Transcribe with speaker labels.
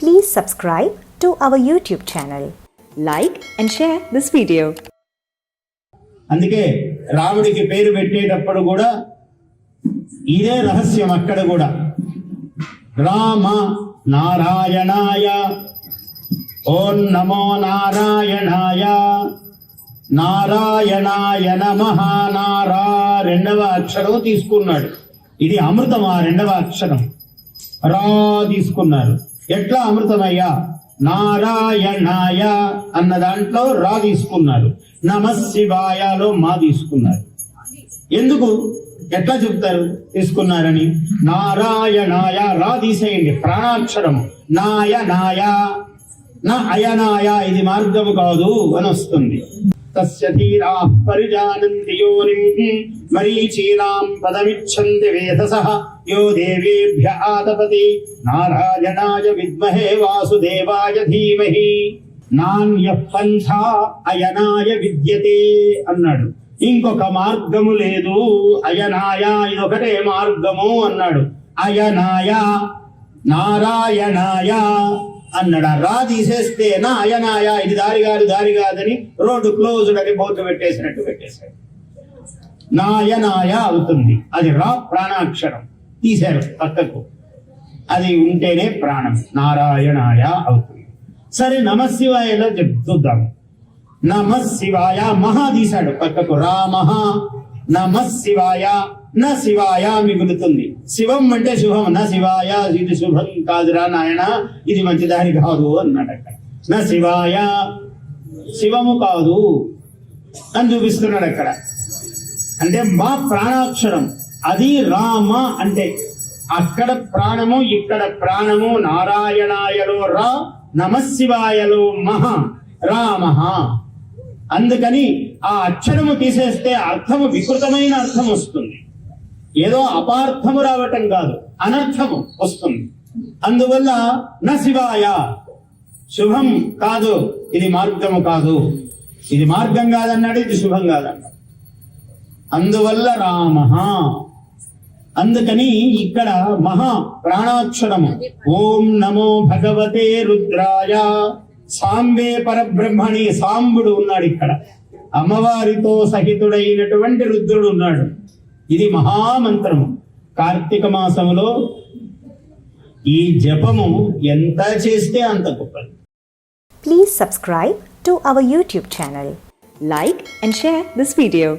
Speaker 1: Please subscribe to our YouTube channel.
Speaker 2: Like and share this video.
Speaker 3: అందుకే రాముడికి పేరు పెట్టేటప్పుడు కూడా ఇదే రహస్యం అక్కడ కూడా రామ నారాయణాయ ఓం నమో నారాయణాయ నారాయణాయ నమ నారా రెండవ అక్షరం తీసుకున్నాడు ఇది అమృతం ఆ రెండవ అక్షరం రా తీసుకున్నారు ఎట్లా అమృతమయ్యా? నారాయణాయ అన్న దాంట్లో రా తీసుకున్నారు నమశివాయలో మా తీసుకున్నారు ఎందుకు? ఎట్లా చెప్తారు? తీసుకున్నారని. నారాయణాయ రా తీసేయండి. ప్రాణాక్షరము నాయ నా అయనాయ ఇది మార్గము కాదు అని వస్తుంది. తస్య ధీరా పరిజానంతి యోనిం మరీచీనాం పదమిచ్చంతి వేదస యో దేవేభ్య ఆతపతి నారాయణాయ విద్మహే వాసుదేవాయ ధీమహి నాణ్య పంథా అయనాయ విద్యతే అన్నాడు। ఇంకొక మార్గము లేదు। అయనాయ ఇదొకటే మార్గము అన్నాడు। అయనాయ నారాయణాయ అన్నాడు ఆ రా తీసేస్తే నా అయనాయ ఇది దారి కాదు దారి కాదని రోడ్డు క్లోజ్డ్ అని బోర్డు పెట్టేసినట్టు పెట్టేశాడు. నాయనాయ అవుతుంది. అది రా ప్రాణాక్షరం. తీశారు పక్కకు. అది ఉంటేనే ప్రాణం. నారాయణాయ అవుతుంది. సరే నమశివాయలో చెప్తుద్దాం నమశివాయ మహా తీశాడు పక్కకు. రామహ నమ శివాయ న శివాయ మిగులుతుంది. శివం అంటే శుభం నా శివాయ ఇది శుభం కాదురా నాయన ఇది మంచిదారి కాదు అన్నాడు అక్కడ నా శివాయ శివము కాదు అని చూపిస్తున్నాడు అక్కడ. అంటే మా ప్రాణాక్షరం అది రామ అంటే అక్కడ ప్రాణము ఇక్కడ ప్రాణము నారాయణాయలో రా నమశివాయలో మహ రామ. అందుకని ఆ అక్షరము తీసేస్తే అర్థము వికృతమైన అర్థం వస్తుంది. ఏదో అపార్థము రావటం కాదు అనర్థము వస్తుంది. అందువల్ల న శివాయ. శుభం కాదు ఇది మార్గము కాదు. ఇది మార్గం కాదన్నాడు ఇది శుభం కాదన్నాడు. అందువల్ల రామ. అందుకని ఇక్కడ మహా ప్రాణాక్షరము. ఓం నమో భగవతే రుద్రాయ. సాంబే పరబ్రహ్మణి సాంబుడు ఉన్నాడు ఇక్కడ. అమ్మవారితో సహితుడైనటువంటి రుద్రుడు ఉన్నాడు. ఇది మహామంత్రము. కార్తీక మాసంలో ఈ జపము ఎంత చేస్తే అంత గొప్పది.
Speaker 1: Please subscribe to our YouTube channel
Speaker 2: like and share this video